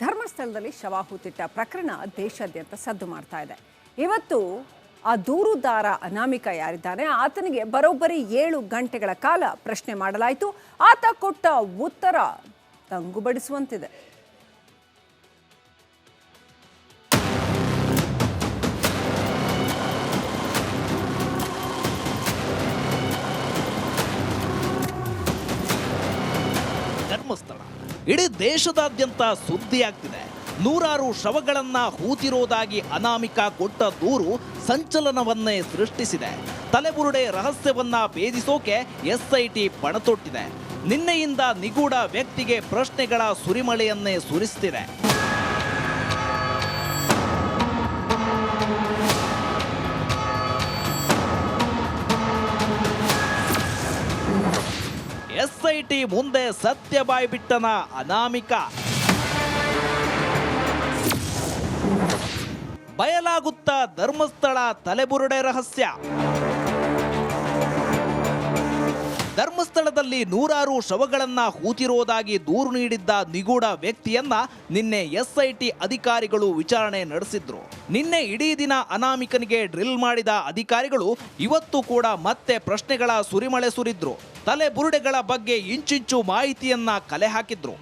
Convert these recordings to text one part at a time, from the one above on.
ಧರ್ಮಸ್ಥಳದಲ್ಲಿ ಶವ ಹೂತಿಟ್ಟ ಪ್ರಕರಣ ದೇಶಾದ್ಯಂತ ಸದ್ದು ಮಾಡ್ತಾ ಇದೆ. ಇವತ್ತು ಆ ದೂರುದಾರ ಅನಾಮಿಕ ಯಾರಿದ್ದಾನೆ? ಆತನಿಗೆ ಬರೋಬ್ಬರಿ ಏಳು ಗಂಟೆಗಳ ಕಾಲ ಪ್ರಶ್ನೆ ಮಾಡಲಾಯಿತು. ಆತ ಕೊಟ್ಟ ಉತ್ತರ ತಂಗುಬಡಿಸುವಂತಿದೆ. ಇಡೀ ದೇಶದಾದ್ಯಂತ ಸುದ್ದಿಯಾಗ್ತಿದೆ. ನೂರಾರು ಶವಗಳನ್ನ ಹೂತಿರೋದಾಗಿ ಅನಾಮಿಕ ಕೊಟ್ಟ ದೂರು ಸಂಚಲನವನ್ನೇ ಸೃಷ್ಟಿಸಿದೆ. ತಲೆಬುರುಡೆ ರಹಸ್ಯವನ್ನ ಭೇದಿಸೋಕೆ ಎಸ್ಐಟಿ ಪಣತೊಟ್ಟಿದೆ. ನಿನ್ನೆಯಿಂದ ನಿಗೂಢ ವ್ಯಕ್ತಿಗೆ ಪ್ರಶ್ನೆಗಳ ಸುರಿಮಳೆಯನ್ನೇ ಸುರಿಸ್ತಿದೆ. ಎಸ್ಐಟಿ ಮುಂದೆ ಸತ್ಯ ಬಾಯ್ಬಿಟ್ಟನ ಅನಾಮಿಕ. ಬಯಲಾಗುತ್ತ ಧರ್ಮಸ್ಥಳ ತಲೆಬುರುಡೆ ರಹಸ್ಯ. ಧರ್ಮಸ್ಥಳದಲ್ಲಿ ನೂರಾರು ಶವಗಳನ್ನ ಹೂತಿರೋದಾಗಿ ದೂರು ನೀಡಿದ್ದ ನಿಗೂಢ ವ್ಯಕ್ತಿಯನ್ನ ನಿನ್ನೆ ಎಸ್ಐಟಿ ಅಧಿಕಾರಿಗಳು ವಿಚಾರಣೆ ನಡೆಸಿದ್ರು. ನಿನ್ನೆ ಇಡೀ ದಿನ ಅನಾಮಿಕನಿಗೆ ಡ್ರಿಲ್ ಮಾಡಿದ ಅಧಿಕಾರಿಗಳು ಇವತ್ತು ಕೂಡ ಮತ್ತೆ ಪ್ರಶ್ನೆಗಳ ಸುರಿಮಳೆ ಸುರಿದ್ರು. ತಲೆ ಬುರುಡೆಗಳ ಬಗ್ಗೆ ಇಂಚಿಂಚು ಮಾಹಿತಿಯನ್ನ ಕಲೆ ಹಾಕಿದ್ರು.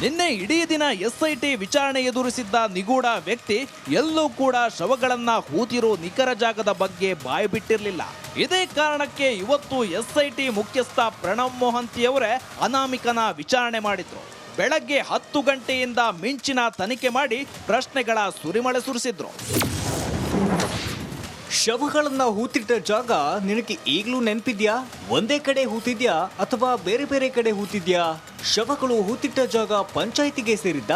ನಿನ್ನೆ ಇಡೀ ದಿನ ಎಸ್ಐಟಿ ವಿಚಾರಣೆ ಎದುರಿಸಿದ್ದ ನಿಗೂಢ ವ್ಯಕ್ತಿ ಎಲ್ಲೂ ಕೂಡ ಶವಗಳನ್ನ ಹೂತಿರೋ ನಿಖರ ಜಾಗದ ಬಗ್ಗೆ ಬಾಯಿ ಬಿಟ್ಟಿರಲಿಲ್ಲ. ಇದೇ ಕಾರಣಕ್ಕೆ ಇವತ್ತು ಎಸ್ಐಟಿ ಮುಖ್ಯಸ್ಥ ಪ್ರಣವ್ ಮೊಹಂತಿಯವರೇ ಅನಾಮಿಕನ ವಿಚಾರಣೆ ಮಾಡಿದ್ರು. ಬೆಳಗ್ಗೆ ಹತ್ತು ಗಂಟೆಯಿಂದ ಮಿಂಚಿನ ತನಿಖೆ ಮಾಡಿ ಪ್ರಶ್ನೆಗಳ ಸುರಿಮಳೆ ಸುರಿಸಿದ್ರು. ಶವಗಳನ್ನ ಹೂತಿಟ್ಟ ಜಾಗ ನಿನಗೆ ಈಗಲೂ ನೆನಪಿದ್ಯಾ? ಒಂದೇ ಕಡೆ ಹೂತಿದ್ಯಾ ಅಥವಾ ಬೇರೆ ಬೇರೆ ಕಡೆ ಹೂತಿದ್ಯಾ? ಶವಗಳು ಹೂತಿಟ್ಟ ಜಾಗ ಪಂಚಾಯಿತಿಗೆ ಸೇರಿದ್ದ?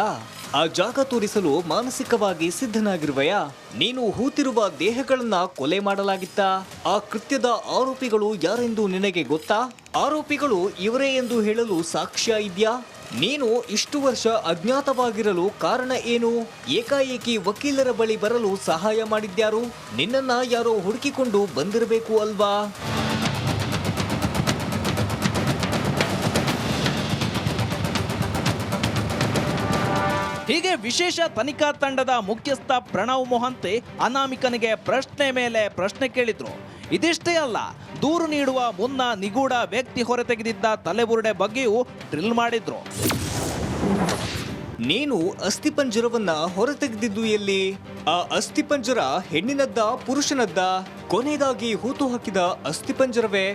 ಆ ಜಾಗ ತೋರಿಸಲು ಮಾನಸಿಕವಾಗಿ ಸಿದ್ಧನಾಗಿರುವೆಯಾ? ನೀನು ಹೂತಿರುವ ದೇಹಗಳನ್ನ ಕೊಲೆ ಮಾಡಲಾಗಿತ್ತ? ಆ ಕೃತ್ಯದ ಆರೋಪಿಗಳು ಯಾರೆಂದು ನಿನಗೆ ಗೊತ್ತಾ? ಆರೋಪಿಗಳು ಇವರೇ ಎಂದು ಹೇಳಲು ಸಾಕ್ಷ್ಯ ಇದೆಯಾ ನೀನು ಇಷ್ಟು ವರ್ಷ ಅಜ್ಞಾತವಾಗಿರಲು ಕಾರಣ ಏನು? ಏಕಾಏಕಿ ವಕೀಲರ ಬಳಿ ಬರಲು ಸಹಾಯ ಮಾಡಿದ್ಯಾರು? ನಿನ್ನನ್ನ ಯಾರೋ ಹುಡುಕಿಕೊಂಡು ಬಂದಿರಬೇಕು ಅಲ್ವಾ? ಹೀಗೆ ವಿಶೇಷ ತನಿಖಾ ತಂಡದ ಮುಖ್ಯಸ್ಥ ಪ್ರಣವ್ ಮೊಹಂತಿ ಅನಾಮಿಕನಿಗೆ ಪ್ರಶ್ನೆ ಮೇಲೆ ಪ್ರಶ್ನೆ ಕೇಳಿದ್ರು. ಇದಿಷ್ಟೇ ಅಲ್ಲ, ದೂರು ನೀಡುವ ಮುನ್ನ ನಿಗೂಢ ವ್ಯಕ್ತಿ ಹೊರತೆಗೆದಿದ್ದ ತಲೆಬುರುಡೆ ಬಗ್ಗೆಯೂ ಡ್ರಿಲ್ ಮಾಡಿದ್ರು. ನೀನು ಅಸ್ಥಿಪಂಜರವನ್ನ ಹೊರತೆಗೆದಿದ್ದು ಎಲ್ಲಿ? ಆ ಅಸ್ಥಿಪಂಜರ ಹೆಣ್ಣಿನದ್ದ, ಪುರುಷನದ್ದ? ಕೊನೆಗಾಗಿ ಹೂತು ಹಾಕಿದ ಅಸ್ಥಿಪಂಜರವೇ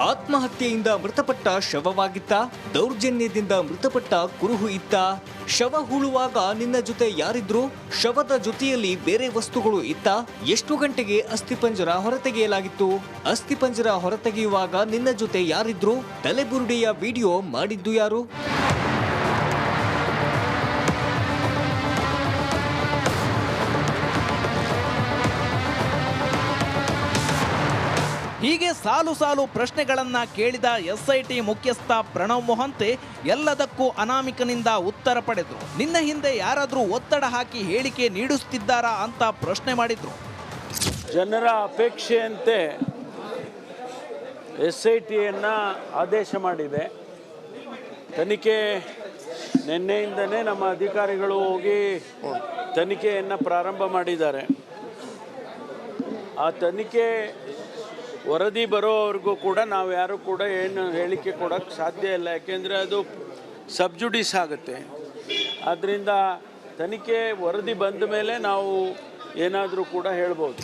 ಆತ್ಮಹತ್ಯೆಯಿಂದ ಮೃತಪಟ್ಟ ಶವವಾಗಿತ್ತ, ದೌರ್ಜನ್ಯದಿಂದ ಮೃತಪಟ್ಟ ಕುರುಹು ಇತ್ತ, ಶವ ಹೂಳುವಾಗ ನಿನ್ನ ಜೊತೆ ಯಾರಿದ್ರು, ಶವದ ಜೊತೆಯಲ್ಲಿ ಬೇರೆ ವಸ್ತುಗಳು ಇತ್ತ, ಎಷ್ಟು ಗಂಟೆಗೆ ಅಸ್ಥಿಪಂಜರ ಹೊರತೆಗೆಯಲಾಗಿತ್ತು? ಅಸ್ಥಿಪಂಜರ ಹೊರತೆಗೆಯುವಾಗ ನಿನ್ನ ಜೊತೆ ಯಾರಿದ್ರು, ತಲೆಬುರುಡಿಯ ವಿಡಿಯೋ ಮಾಡಿದ್ದು ಯಾರು? ಹೀಗೆ ಸಾಲು ಸಾಲು ಪ್ರಶ್ನೆಗಳನ್ನು ಕೇಳಿದ ಎಸ್ಐಟಿ ಮುಖ್ಯಸ್ಥ ಪ್ರಣವ್ ಮೊಹಂತೆ ಎಲ್ಲದಕ್ಕೂ ಅನಾಮಿಕನಿಂದ ಉತ್ತರ ಪಡೆದ್ರು. ನಿನ್ನ ಹಿಂದೆ ಯಾರಾದರೂ ಒತ್ತಡ ಹಾಕಿ ಹೇಳಿಕೆ ನೀಡುತ್ತಿದ್ದಾರಾ ಅಂತ ಪ್ರಶ್ನೆ ಮಾಡಿದ್ರು. ಜನರ ಅಪೇಕ್ಷೆಯಂತೆ ಎಸ್ ಐ ಟಿಯನ್ನು ಆದೇಶ ಮಾಡಿದೆ. ತನಿಖೆ ನಿನ್ನೆಯಿಂದನೇ ನಮ್ಮ ಅಧಿಕಾರಿಗಳು ಹೋಗಿ ತನಿಖೆಯನ್ನು ಪ್ರಾರಂಭ ಮಾಡಿದ್ದಾರೆ. ಆ ತನಿಖೆ ವರದಿ ಬರೋವರೆಗೂ ಕೂಡ ನಾವು ಯಾರು ಕೂಡ ಏನು ಹೇಳಿಕೆ ಕೊಡೋಕ್ಕೆ ಸಾಧ್ಯ ಇಲ್ಲ. ಯಾಕೆಂದರೆ ಅದು ಸಬ್ಜುಡಿಸ್ ಆಗುತ್ತೆ. ಆದ್ದರಿಂದ ತನಿಖೆ ವರದಿ ಬಂದ ಮೇಲೆ ನಾವು ಏನಾದರೂ ಕೂಡ ಹೇಳ್ಬೋದು.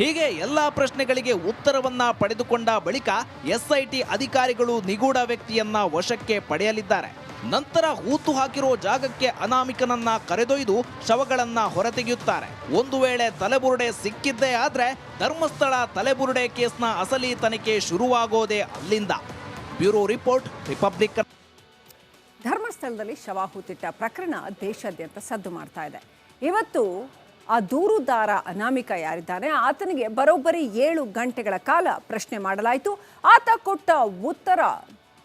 ಹೀಗೆ ಎಲ್ಲ ಪ್ರಶ್ನೆಗಳಿಗೆ ಉತ್ತರವನ್ನ ಪಡೆದುಕೊಂಡ ಬಳಿಕ ಎಸ್ಐಟಿ ಅಧಿಕಾರಿಗಳು ನಿಗೂಢ ವ್ಯಕ್ತಿಯನ್ನ ವಶಕ್ಕೆ ಪಡೆಯಲಿದ್ದಾರೆ. ನಂತರ ಹೂತು ಹಾಕಿರೋ ಜಾಗಕ್ಕೆ ಅನಾಮಿಕನನ್ನ ಕರೆದೊಯ್ದು ಶವಗಳನ್ನ ಹೊರತೆಗೆಯುತ್ತಾರೆ. ಒಂದು ವೇಳೆ ತಲೆಬುರುಡೆ ಸಿಕ್ಕಿದ್ದೇ ಆದ್ರೆ ಧರ್ಮಸ್ಥಳ ತಲೆಬುರುಡೆ ಕೇಸ್ನ ಅಸಲಿ ತನಿಖೆ ಶುರುವಾಗೋದೇ ಅಲ್ಲಿಂದ. ಬ್ಯೂರೋ ರಿಪೋರ್ಟ್, ರಿಪಬ್ಲಿಕ್ ಧರ್ಮಸ್ಥಳದಲ್ಲಿ ಶವ ಹೂತಿಟ್ಟ ಪ್ರಕರಣ ದೇಶಾದ್ಯಂತ ಸದ್ದು ಮಾಡ್ತಾ ಇದೆ. ಇವತ್ತು ಆ ದೂರುದಾರ ಅನಾಮಿಕ ಯಾರಿದ್ದಾನೆ? ಆತನಿಗೆ ಬರೋಬ್ಬರಿ ಏಳು ಗಂಟೆಗಳ ಕಾಲ ಪ್ರಶ್ನೆ ಮಾಡಲಾಯಿತು. ಆತ ಕೊಟ್ಟ ಉತ್ತರ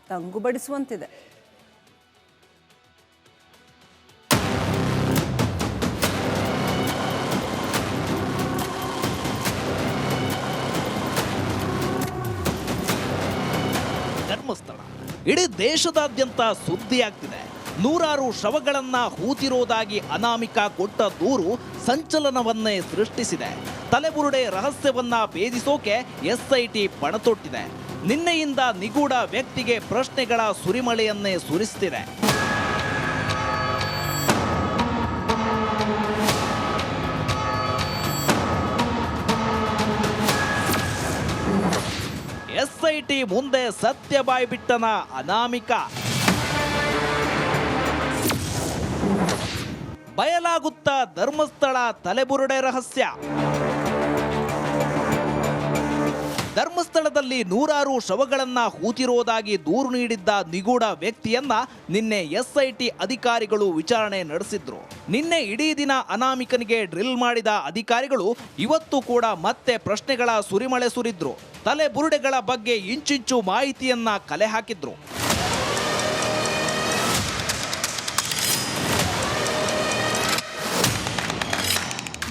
ತಂಗುಬಡಿಸುವಂತಿದೆ. ಇಡೀ ದೇಶದಾದ್ಯಂತ ಸುದ್ದಿಯಾಗ್ತಿದೆ. ನೂರಾರು ಶವಗಳನ್ನ ಹೂತಿರೋದಾಗಿ ಅನಾಮಿಕ ಕೊಟ್ಟ ದೂರು ಸಂಚಲನವನ್ನೇ ಸೃಷ್ಟಿಸಿದೆ. ತಲೆಬುರುಡೆ ರಹಸ್ಯವನ್ನ ಭೇದಿಸೋಕೆ ಎಸ್ಐಟಿ ಪಣತೊಟ್ಟಿದೆ. ನಿನ್ನೆಯಿಂದ ನಿಗೂಢ ವ್ಯಕ್ತಿಗೆ ಪ್ರಶ್ನೆಗಳ ಸುರಿಮಳೆಯನ್ನೇ ಸುರಿಸ್ತಿದೆ. ಎಸ್ಐಟಿ ಮುಂದೆ ಸತ್ಯ ಬಾಯ್ಬಿಟ್ಟನ ಅನಾಮಿಕ. ಬಯಲಾಗುತ್ತ ಧರ್ಮಸ್ಥಳ ತಲೆಬುರುಡೆ ರಹಸ್ಯ. ಧರ್ಮಸ್ಥಳದಲ್ಲಿ ನೂರಾರು ಶವಗಳನ್ನ ಹೂತಿರೋದಾಗಿ ದೂರು ನೀಡಿದ್ದ ನಿಗೂಢ ವ್ಯಕ್ತಿಯನ್ನ ನಿನ್ನೆ ಎಸ್ಐಟಿ ಅಧಿಕಾರಿಗಳು ವಿಚಾರಣೆ ನಡೆಸಿದ್ರು. ನಿನ್ನೆ ಇಡೀ ದಿನ ಅನಾಮಿಕನಿಗೆ ಡ್ರಿಲ್ ಮಾಡಿದ ಅಧಿಕಾರಿಗಳು ಇವತ್ತು ಕೂಡ ಮತ್ತೆ ಪ್ರಶ್ನೆಗಳ ಸುರಿಮಳೆ ಸುರಿದ್ರು. ತಲೆ ಬುರುಡೆಗಳ ಬಗ್ಗೆ ಇಂಚಿಂಚು ಮಾಹಿತಿಯನ್ನ ಕಲೆ ಹಾಕಿದ್ರು.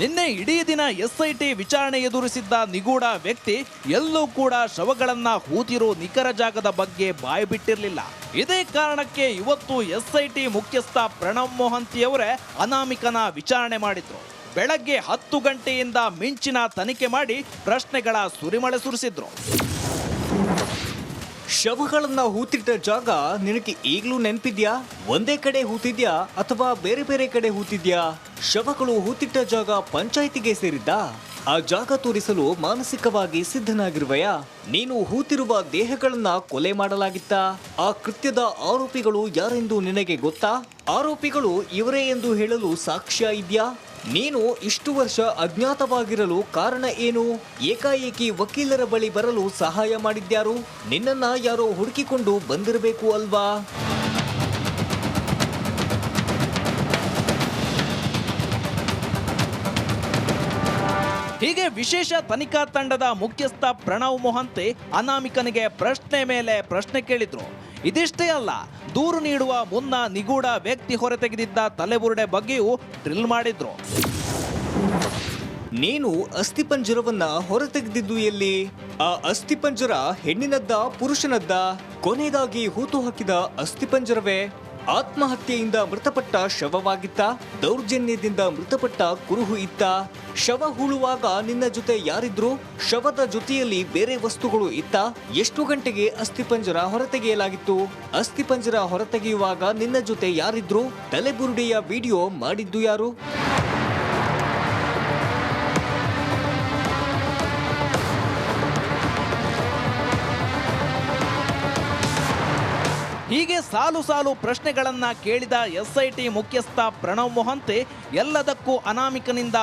ನಿನ್ನೆ ಇಡೀ ದಿನ ಎಸ್ಐಟಿ ವಿಚಾರಣೆ ಎದುರಿಸಿದ್ದ ನಿಗೂಢ ವ್ಯಕ್ತಿ ಎಲ್ಲೂ ಕೂಡ ಶವಗಳನ್ನ ಹೂತಿರೋ ನಿಖರ ಜಾಗದ ಬಗ್ಗೆ ಬಾಯಿ ಬಿಟ್ಟಿರಲಿಲ್ಲ. ಇದೇ ಕಾರಣಕ್ಕೆ ಇವತ್ತು ಎಸ್ಐಟಿ ಮುಖ್ಯಸ್ಥ ಪ್ರಣವ್ ಮೊಹಂತಿಯವರೇ ಅನಾಮಿಕನ ವಿಚಾರಣೆ ಮಾಡಿದ್ರು. ಬೆಳಗ್ಗೆ ಹತ್ತು ಗಂಟೆಯಿಂದ ಮಿಂಚಿನ ತನಿಖೆ ಮಾಡಿ ಪ್ರಶ್ನೆಗಳ ಸುರಿಮಳೆ ಸುರಿಸಿದ್ರು. ಶವಗಳನ್ನ ಹೂತಿಟ್ಟ ಜಾಗ ನಿನಗೆ ಈಗಲೂ ನೆನಪಿದ್ಯಾ? ಒಂದೇ ಕಡೆ ಹೂತಿದ್ಯಾ ಅಥವಾ ಬೇರೆ ಬೇರೆ ಕಡೆ ಹೂತಿದ್ಯಾ? ಶವಗಳು ಹೂತಿಟ್ಟ ಜಾಗ ಪಂಚಾಯಿತಿಗೆ ಸೇರಿದ್ದ? ಆ ಜಾಗ ತೋರಿಸಲು ಮಾನಸಿಕವಾಗಿ ಸಿದ್ಧನಾಗಿರುವೆಯಾ? ನೀನು ಹೂತಿರುವ ದೇಹಗಳನ್ನ ಕೊಲೆ ಮಾಡಲಾಗಿತ್ತ? ಆ ಕೃತ್ಯದ ಆರೋಪಿಗಳು ಯಾರೆಂದು ನಿನಗೆ ಗೊತ್ತಾ? ಆರೋಪಿಗಳು ಇವರೇ ಎಂದು ಹೇಳಲು ಸಾಕ್ಷ್ಯ ಇದೆಯಾ? ನೀನು ಇಷ್ಟು ವರ್ಷ ಅಜ್ಞಾತವಾಗಿರಲು ಕಾರಣ ಏನು? ಏಕಾಏಕಿ ವಕೀಲರ ಬಳಿ ಬರಲು ಸಹಾಯ ಮಾಡಿದ್ಯಾರು? ನಿನ್ನನ್ನ ಯಾರೋ ಹುಡುಕಿಕೊಂಡು ಬಂದಿರಬೇಕು ಅಲ್ವಾ? ಹೀಗೆ ವಿಶೇಷ ತನಿಖಾ ತಂಡದ ಮುಖ್ಯಸ್ಥ ಪ್ರಣವ್ ಮೊಹಂತಿ ಅನಾಮಿಕನಿಗೆ ಪ್ರಶ್ನೆ ಮೇಲೆ ಪ್ರಶ್ನೆ ಕೇಳಿದ್ರು. ಇದಿಷ್ಟೇ ಅಲ್ಲ, ದೂರು ನೀಡುವ ಮುನ್ನ ನಿಗೂಢ ವ್ಯಕ್ತಿ ಹೊರತೆಗೆದಿದ್ದ ತಲೆಬುರುಡೆ ಬಗ್ಗೆಯೂ ಡ್ರಿಲ್ ಮಾಡಿದ್ರು. ನೀನು ಅಸ್ಥಿಪಂಜರವನ್ನ ಹೊರತೆಗೆದಿದ್ದು ಎಲ್ಲಿ? ಆ ಅಸ್ಥಿಪಂಜರ ಹೆಣ್ಣಿನದ್ದ, ಪುರುಷನದ್ದ ಕೊನೆಗಾಗಿ ಹೂತು ಹಾಕಿದ ಅಸ್ಥಿಪಂಜರವೇ ಆತ್ಮಹತ್ಯೆಯಿಂದ ಮೃತಪಟ್ಟ ಶವವಾಗಿತ್ತ, ದೌರ್ಜನ್ಯದಿಂದ ಮೃತಪಟ್ಟ ಕುರುಹು ಇತ್ತ? ಶವ ಹೂಳುವಾಗ ನಿನ್ನ ಜೊತೆ ಯಾರಿದ್ರು, ಶವದ ಜೊತೆಯಲ್ಲಿ ಬೇರೆ ವಸ್ತುಗಳು ಇತ್ತ ಎಷ್ಟು ಗಂಟೆಗೆ ಅಸ್ಥಿಪಂಜರ ಹೊರತೆಗೆಯಲಾಗಿತ್ತು? ಅಸ್ಥಿಪಂಜರ ಹೊರತೆಗೆಯುವಾಗ ನಿನ್ನ ಜೊತೆ ಯಾರಿದ್ರು? ತಲೆಬುರುಡಿಯ ವಿಡಿಯೋ ಮಾಡಿದ್ದು ಯಾರು? ಹೀಗೆ ಸಾಲು ಸಾಲು ಪ್ರಶ್ನೆಗಳನ್ನ ಕೇಳಿದ ಎಸ್ಐಟಿ ಮುಖ್ಯಸ್ಥ ಪ್ರಣವ್ ಮೊಹಂತೆ ಎಲ್ಲದಕ್ಕೂ ಅನಾಮಿಕನಿಂದ